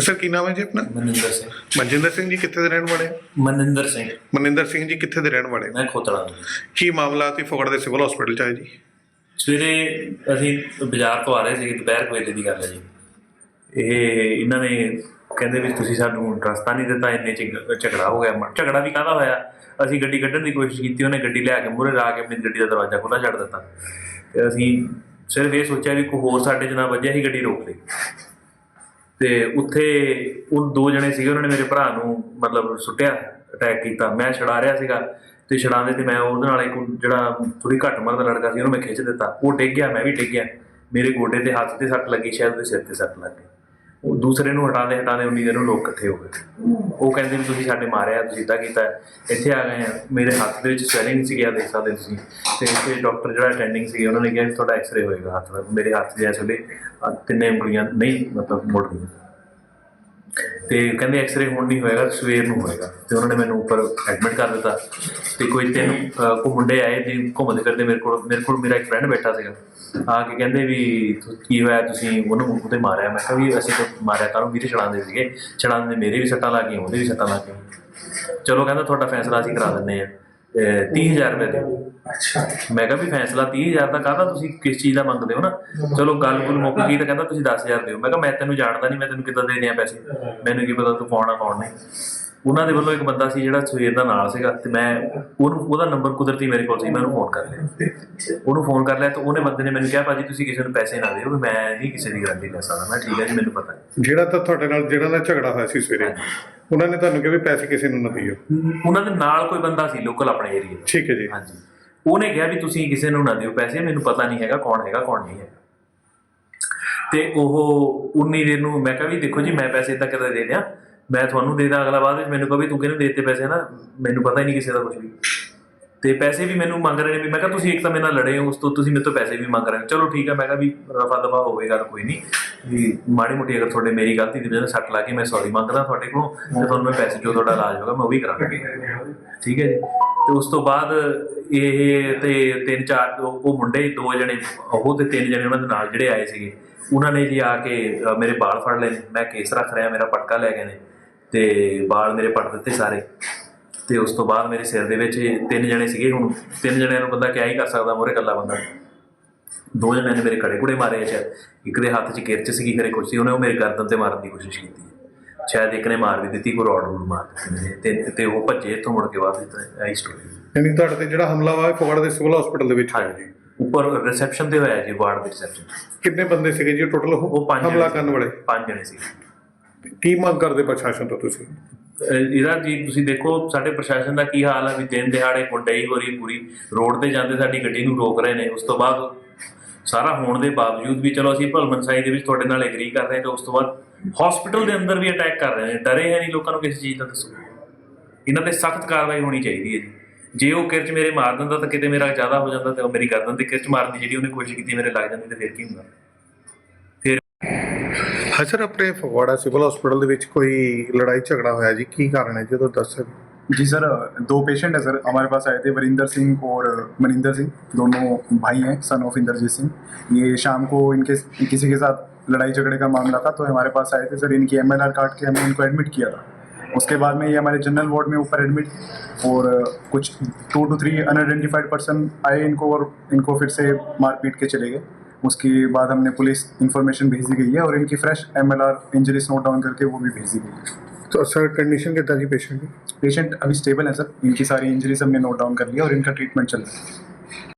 Sir ਕੀ ਨਾਮ ਹੈ ਜੀ ਆਪਣਾ? ਮਨਿੰਦਰ ਸਿੰਘ। ਮਨਜਿੰਦਰ ਸਿੰਘ ਜੀ ਕਿੱਥੇ ਦੇ ਰਹਿਣ ਵਾਲੇ? ਆ? ਮਨਿੰਦਰ ਸਿੰਘ। ਮਨਿੰਦਰ ਸਿੰਘ ਜੀ ਕਿੱਥੇ ਦੇ ਰਹਿਣ ਵਾਲੇ? ਆ? ਮੈਂ ਖੋਤੜਾ ਤੋਂ ਕੀ ਮਾਮਲਾ ਤੁਸੀਂ ਫਗੜ ਦੇ ਸਿਵਲ ਹਸਪੀਟਲ ਚ ਆਏ ਜੀ? ਸਵੇਰੇ ਅਸੀਂ ਬਾਜ਼ਾਰ ਤੋਂ ਆ ਰਹੇ ਸੀਗੇ ਦੁਪਹਿਰ ਕੁ ਵੇਲੇ ਦੀ ਗੱਲ ਹੈ ਜੀ। ਇਹ ਇਹਨਾਂ ਨੇ ਕਹਿੰਦੇ ਵੀ ਤੁਸੀਂ ਸਾਨੂੰ ਰਸਤਾ ਨਹੀਂ ਦਿੱਤਾ ਇੰਨੇ ਚ ਝਗੜਾ ਹੋ ਗਿਆ। ਮ- ਝਗੜਾ ਵੀ ਕਾਹਦਾ ਹੋਇਆ? ਅਸੀਂ ਗੱਡੀ ਕੱਢਣ ਦੀ ਕੋਸ਼ਿਸ਼ ਕੀਤੀ ਉਹਨੇ ਗੱਡੀ ਲਿਆ ਕੇ ਮੂਹਰੇ ਲਾ ਕੇ ਆਪਣੀ ਗੱਡੀ ਦਾ ਦਰਵਾਜ਼ਾ ਖੁੱਲ੍ਹਾ ਛੱਡ ਦਿੱਤਾ। ਤੇ ਅਸੀਂ ਸਿਰਫ ਇਹ ਸੋਚਿਆ ਵੀ ਕੋਈ ਹੋਰ ਸਾਡੇ 'ਚ ਨਾ ਵੱਜਿਆ ਹੀ ਗੱਡੀ ਰੋਕ ਲਈ। ਤੇ ਉੱਥੇ ਉਹ ਦੋ ਜਣੇ ਸੀਗੇ, ਉਹਨਾਂ ਨੇ ਮੇਰੇ ਭਰਾ ਨੂੰ ਮਤਲਬ ਸੁੱਟਿਆ ਅਟੈਕ ਕੀਤਾ। ਮੈਂ ਛਡਾ ਰਿਹਾ ਸੀਗਾ ਤੇ ਛੜਾਉਂਦੇ ਤੇ ਮੈਂ ਉਹਦੇ ਨਾਲ ਇੱਕ ਜਿਹੜਾ ਥੋੜੀ ਘੱਟ ਉਮਰ ਦਾ ਲੜਕਾ ਸੀ, ਉਹਨੂੰ ਮੈਂ ਖਿੱਚ ਦਿੱਤਾ। ਉਹ ਡਿੱਗ ਗਿਆ, ਮੈਂ ਵੀ ਡਿੱਗ ਗਿਆ। ਮੇਰੇ ਗੋਡੇ ਤੇ ਹੱਥ ਤੇ ਸੱਟ ਲੱਗੀ, ਸ਼ਾਇਦ ਉਹਦੇ ਸਿਰ ਤੇ ਸੱਟ ਲੱਗ ਗਈ। ਉਹ ਦੂਸਰੇ ਨੂੰ ਹਟਾਉਂਦੇ ਹਟਾਉਂਦੇ ਉਨੀ ਦੇਰ ਨੂੰ ਲੋਕ ਇਕੱਠੇ ਹੋ ਗਏ। ਉਹ ਕਹਿੰਦੇ ਵੀ ਤੁਸੀਂ ਸਾਡੇ ਮਾਰਿਆ, ਤੁਸੀਂ ਇਦਾਂ ਕੀਤਾ ਇੱਥੇ ਆ ਗਏ ਆ ਮੇਰੇ ਹੱਥ ਦੇ ਵਿੱਚ ਸਵੈਲਿੰਗ ਸੀ ਗਿਆ ਦੇਖ ਸਕਦੇ ਤੁਸੀਂ। ਤੇ ਇੱਥੇ ਡਾਕਟਰ ਜਿਹੜਾ ਅਟੈਂਡਿੰਗ ਸੀ ਉਹਨਾਂ ਨੇ ਕਿਹਾ ਵੀ ਤੁਹਾਡਾ ਐਕਸ-ਰੇ ਹੋਏਗਾ ਹੱਥ ਦਾ। ਮੇਰੇ ਹੱਥ ਦੇ ਅਸਲੇ ਤਿੰਨੇ ਉਂਗਲੀਆਂ ਨਹੀਂ, ਮਤਲਬ ਮੁੜ ਗਈਆਂ ਤੇ ਕਹਿੰਦੇ ਐਕਸ-ਰੇ ਹੁਣ ਨਹੀਂ ਹੋਏਗਾ, ਸਵੇਰ ਨੂੰ ਹੋਏਗਾ। ਤੇ ਉਹਨਾਂ ਨੇ ਮੈਨੂੰ ਉੱਪਰ ਐਡਮਿਟ ਕਰ ਦਿੱਤਾ। ਤੇ ਕੋਈ ਤਿੰਨ ਕੋ ਮੁੰਡੇ ਆਏ ਤੇ ਘੁੰਮਦੇ ਫਿਰਦੇ ਮੇਰੇ ਕੋਲ ਮੇਰੇ ਕੋਲ ਮੇਰਾ ਇੱਕ ਫਰੈਂਡ ਬੈਠਾ ਸੀਗਾ। ਆ ਕੇ ਕਹਿੰਦੇ ਵੀ ਕੀ ਹੋਇਆ? ਤੁਸੀਂ ਉਹਨੂੰ ਉਹਦੇ ਮਾਰਿਆ? ਮੈਂ ਕਿਹਾ ਵੀ ਅਸੀਂ ਤਾਂ ਮਾਰਿਆ ਕਾਹਨੂੰ ਵੀਰੇ ਛੜਾਉਂਦੇ ਸੀਗੇ। ਛੜਾਉਂਦੇ ਮੇਰੇ ਵੀ ਸੱਟਾਂ ਲੱਗ ਗਈਆਂ, ਉਹਦੇ ਵੀ ਸੱਟਾਂ ਲੱਗ ਗਈਆਂ। ਚਲੋ ਕਹਿੰਦਾ ਤੁਹਾਡਾ ਫੈਸਲਾ ਅਸੀਂ ਕਰਾ ਦਿੰਦੇ ਆ 30000 ਰੁਪਏ ਦਿਓ। ਅੱਛਾ। ਮੈਂ ਕਿਹਾ ਵੀ ਫੈਸਲਾ 30000 ਦਾ ਕਾਹਦਾ? ਤੁਸੀਂ ਕਿਸ ਚੀਜ਼ ਦਾ ਮੰਗਦੇ ਹੋ ਨਾ? ਚਲੋ ਗੱਲ ਗੁੱਲ ਮੁੱਕ ਗਈ ਤਾਂ ਕਹਿੰਦਾ ਤੁਸੀਂ 10000 ਦਿਓ। ਮੈਂ ਕਿਹਾ ਮੈਂ ਤੈਨੂੰ ਜਾਣਦਾ ਨਹੀਂ ਮੈਂ ਤੈਨੂੰ ਕਿੱਦਾਂ ਦੇ ਦਿਆਂ ਪੈਸੇ? ਮੈਨੂੰ ਕੀ ਪਤਾ ਤੂੰ ਕੌਣ ਆ ਕੌਣ ਨਹੀਂ ਉਹਨਾਂ ਦੇ ਵੱਲੋਂ ਇੱਕ ਬੰਦਾ ਸੀ ਜਿਹੜਾ ਸਵੇਰ ਦਾ ਨਾਲ ਸੀਗਾ ਤੇ ਮੈਂ ਉਹਨੂੰ ਉਹਦਾ ਨੰਬਰ ਕੁਦਰਤੀ ਮੇਰੇ ਕੋਲ ਸੀ ਮੈਂ ਉਹਨੂੰ ਫੋਨ ਕਰ ਲਿਆ। ਉਹਨੂੰ ਫੋਨ ਕਰ ਲਿਆ ਤਾਂ ਉਹਨੇ ਬੰਦੇ ਨੇ ਮੈਨੂੰ ਕਿਹਾ ਭਾਜੀ ਤੁਸੀਂ ਕਿਸੇ ਨੂੰ ਪੈਸੇ ਨਾ ਦਿਓ ਵੀ ਮੈਂ ਨਹੀਂ ਕਿਸੇ ਦੀ ਗਾਰੰਟੀ ਲੈ ਸਕਦਾ। ਮੈਂ ਠੀਕ ਹੈ ਜੀ ਮੈਨੂੰ ਪਤਾ ਜਿਹੜਾ ਤਾਂ ਤੁਹਾਡੇ ਨਾਲ ਜਿਹੜਾ ਨਾਲ ਝਗੜਾ ਹੋਇਆ ਸੀ ਸਵੇਰੇ ਉਹਨਾਂ ਨੇ ਤੁਹਾਨੂੰ ਕਿਹਾ ਵੀ ਪੈਸੇ ਕਿਸੇ ਨੂੰ ਨਾ ਦਿਓ? ਉਹਨਾਂ ਦੇ ਨਾਲ ਕੋਈ ਬੰਦਾ ਸੀ ਲੋਕਲ ਆਪਣੇ ਏਰੀਆ ਦਾ। ਠੀਕ ਹੈ ਜੀ। ਹਾਂਜੀ। ਉਹਨੇ ਕਿਹਾ ਵੀ ਤੁਸੀਂ ਕਿਸੇ ਨੂੰ ਨਾ ਦਿਓ ਪੈਸੇ ਮੈਨੂੰ ਪਤਾ ਨਹੀਂ ਹੈਗਾ ਕੌਣ ਹੈਗਾ ਕੌਣ ਨਹੀਂ ਹੈਗਾ। ਤੇ ਉਹ ਉਨੀ ਦੇਰ ਨੂੰ ਮੈਂ ਕਿਹਾ ਵੀ ਦੇਖੋ ਜੀ ਮੈਂ ਪੈਸੇ ਤਾਂ ਕਿਤੇ ਦੇ ਦਿਆਂ? ਮੈਂ ਤੁਹਾਨੂੰ ਦੇ ਦਾਂ ਅਗਲਾ ਬਾਅਦ ਵਿੱਚ, ਮੈਨੂੰ ਕਹੋ ਵੀ ਤੂੰ ਕਿਹਨੂੰ ਦੇ ਦਿੱਤੇ ਪੈਸੇ ਨਾ ਮੈਨੂੰ ਪਤਾ ਹੀ ਨਹੀਂ ਕਿਸੇ ਦਾ ਕੁਝ ਵੀ। ਤੇ ਪੈਸੇ ਵੀ ਮੈਨੂੰ ਮੰਗ ਰਹੇ ਨੇ ਵੀ, ਮੈਂ ਕਿਹਾ ਤੁਸੀਂ ਇੱਕ ਤਾਂ ਮੇਰੇ ਨਾਲ ਲੜੇ ਹੋ, ਉਸ ਤੋਂ ਤੁਸੀਂ ਮੇਰੇ ਤੋਂ ਪੈਸੇ ਵੀ ਮੰਗ ਰਹੇ ਹੋ। ਚਲੋ ਠੀਕ ਹੈ, ਮੈਂ ਕਿਹਾ ਵੀ ਰਫਾ ਦਫਾ ਹੋਵੇ ਗੱਲ, ਕੋਈ ਨਹੀਂ। ਵੀ ਮਾੜੀ ਮੋਟੀ ਅਗਰ ਤੁਹਾਡੇ ਮੇਰੀ ਗਲਤੀ ਦੀ ਵਜ੍ਹਾ ਨਾਲ ਸੱਟ ਲੱਗੀ ਮੈਂ ਸੌਰੀ ਮੰਗਦਾ ਤੁਹਾਡੇ ਕੋਲੋਂ, ਤੇ ਤੁਹਾਨੂੰ ਮੈਂ ਪੈਸੇ ਜੋ ਤੁਹਾਡਾ ਇਲਾਜ ਹੋਗਾ, ਮੈਂ ਉਹ ਵੀ ਕਰਾਂਗਾ। ਠੀਕ ਹੈ ਜੀ? ਤੇ ਉਸ ਤੋਂ ਬਾਅਦ ਇਹ ਤੇ ਤਿੰਨ ਚਾਰ, ਉਹ ਮੁੰਡੇ, ਦੋ ਜਣੇ, ਉਹ ਤੇ ਤਿੰਨ ਜਣੇ ਉਹਨਾਂ ਦੇ ਨਾਲ ਜਿਹੜੇ ਆਏ ਸੀਗੇ। ਉਹਨਾਂ ਨੇ ਜੀ ਆ ਕੇ ਮੇਰੇ ਵਾਲ ਫੜ ਲਏ ਨੇ। ਮੈਂ ਕੇਸ ਰੱਖ ਰਿਹਾ, ਮੇਰਾ ਪਟਕਾ ਲੈ ਗਏ ਨੇ। ਤੇ ਵਾਲ ਮੇਰੇ ਪੱਟ ਦਿੱਤੇ ਸਾਰੇ। ਤੇ ਉਸ ਤੋਂ ਬਾਅਦ ਮੇਰੇ ਸਿਰ ਦੇ ਵਿੱਚ ਤਿੰਨ ਜਣੇ ਸੀਗੇ ਹੁਣ। ਤਿੰਨ ਜਣਿਆਂ ਨੂੰ ਬੰਦਾ ਕਿਆ ਹੀ ਕਰ ਸਕਦਾ ਮੋਰੇ ਇਕੱਲਾ ਬੰਦਾ। ਦੋ ਜਣਿਆਂ ਨੇ ਮੇਰੇ ਕੜੇ ਕੁੜੇ ਮਾਰੇ ਚ ਇੱਕ ਦੇ ਹੱਥ 'ਚ ਕਿਰਚ ਸੀਗੀ ਖਰੇ ਕੁਛ ਸੀ ਉਹਨੇ ਉਹ ਮੇਰੇ ਗਰਦਨ ਤੇ ਮਾਰਨ ਦੀ ਕੋਸ਼ਿਸ਼ ਕੀਤੀ। ਸ਼ਾਇਦ ਇੱਕ ਨੇ ਮਾਰ ਵੀ ਦਿੱਤੀ ਕੋਈ ਰੋਡ ਰੂਡ ਮਾਰ ਦਿੱਤੀ ਤੇ ਤੇ ਉਹ ਭੱਜੇ ਇੱਥੋਂ ਮੁੜ ਕੇ ਦਿੱਤਾ ਇਹ ਸਟੋਰੀ ਯਾਨੀ ਤੁਹਾਡੇ ਤੇ ਜਿਹੜਾ ਹਮਲਾ ਹੋਇਆ ਫਗੜ ਦੇ ਸਿਵਲ ਹਸਪੀਟਲ ਦੇ ਵਿੱਚ ਹੋਇਆ ਹਾਂਜੀ। ਉੱਪਰ ਰਿਸੈਪਸ਼ਨ ਤੇ ਹੋਇਆ ਜੀ ਵਾਰਡ ਦੇ ਰਿਸੈਪਸ਼ਨ ਕਿੰਨੇ ਬੰਦੇ ਸੀਗੇ ਜੀ ਟੋਟਲ ਉਹ? ਪੰਜ ਹਮਲਾ ਕਰਨ ਵਾਲੇ? ਪੰਜ ਜਣੇ ਸੀ ਕੀ ਮੰਗ ਕਰਦੇ ਪ੍ਰਸ਼ਾਸਨ ਤੋਂ ਤੁਸੀਂ? ਇਹਦਾ ਜੀ, ਤੁਸੀਂ ਦੇਖੋ, ਸਾਡੇ ਪ੍ਰਸ਼ਾਸਨ ਦਾ ਕੀ ਹਾਲ ਹੈ ਵੀ ਦਿਨ ਦਿਹਾੜੇ ਗੁੰਡਾਈ ਹੋ ਰਹੀ ਪੂਰੀ। ਰੋਡ ਤੇ ਜਾਂਦੇ ਸਾਡੀ ਗੱਡੀ ਨੂੰ ਰੋਕ ਰਹੇ ਨੇ। ਉਸ ਤੋਂ ਬਾਅਦ ਸਾਰਾ ਹੋਣ ਦੇ ਬਾਵਜੂਦ ਵੀ ਚਲੋ ਅਸੀਂ ਭਲਮਨ ਦੇ ਵਿੱਚ ਤੁਹਾਡੇ ਨਾਲ ਐਗਰੀ ਕਰ ਰਹੇ ਹਾਂ ਤੇ ਉਸ ਤੋਂ ਬਾਅਦ ਹਸਪੀਟਲ ਦੇ ਅੰਦਰ ਵੀ ਅਟੈਕ ਕਰ ਰਹੇ ਨੇ। ਡਰੇ ਹੈ ਨਹੀਂ ਲੋਕਾਂ ਨੂੰ ਕਿਸੇ ਚੀਜ਼ ਦਾ ਦੱਸੋ। ਇਹਨਾਂ ਤੇ ਸਖਤ ਕਾਰਵਾਈ ਹੋਣੀ ਚਾਹੀਦੀ ਹੈ ਜੀ। ਜੇ ਉਹ ਕਿਰਚ ਮੇਰੇ ਮਾਰ ਦਿੰਦਾ ਤਾਂ ਕਿਤੇ ਮੇਰਾ ਜ਼ਿਆਦਾ ਹੋ ਜਾਂਦਾ ਤੇ ਉਹ ਮੇਰੀ ਗਰਦਨ ਤੇ ਕਿਰਚ ਮਾਰਨ ਦੀ ਜਿਹੜੀ ਉਹਨੇ ਕੋਸ਼ਿਸ਼ ਕੀਤੀ, ਮੇਰੇ ਲੱਗ ਜਾਂਦੀ ਤੇ ਫਿਰ ਕੀ ਹੁੰਦਾ? ਸਰ ਆਪਣੇ ਫਗਵਾੜਾ ਸਿਵਲ ਹਸਪੀਟਲ ਦੇ ਵਿੱਚ ਕੋਈ ਲੜਾਈ ਝਗੜਾ ਹੋਇਆ ਜੀ ਕੀ ਕਾਰਨ ਹੈ ਜਦੋਂ ਦੱਸ ਸਕਦੇ जी सर दो पेशेंट है सर हमारे पास आए थे वरिंदर सिंह और मनिंदर सिंह दोनों भाई हैं सन ऑफ इंदरजीत सिंह ये शाम को इनके किसी के साथ लड़ाई झगड़े का मामला था तो हमारे पास आए थे सर इनकी एम काट के हमने इनको एडमिट किया था उसके बाद में ये हमारे जनरल वार्ड में ऊपर एडमिट और कुछ two two three unidentified person आए इनको और इनको फिर से मार पीट के चले गए उसके बाद हमने पुलिस इन्फॉर्मेशन भेजी गई है और इनकी fresh M L R injuries note down करके वो भी भेजी गई है। तो सर कंडीशन कितना जी पेशेंट की? पेशेंट अभी स्टेबल है सर इनकी सारी इंजरीज हमने नोट डाउन कर लिया और इनका ट्रीटमेंट चल रहा है।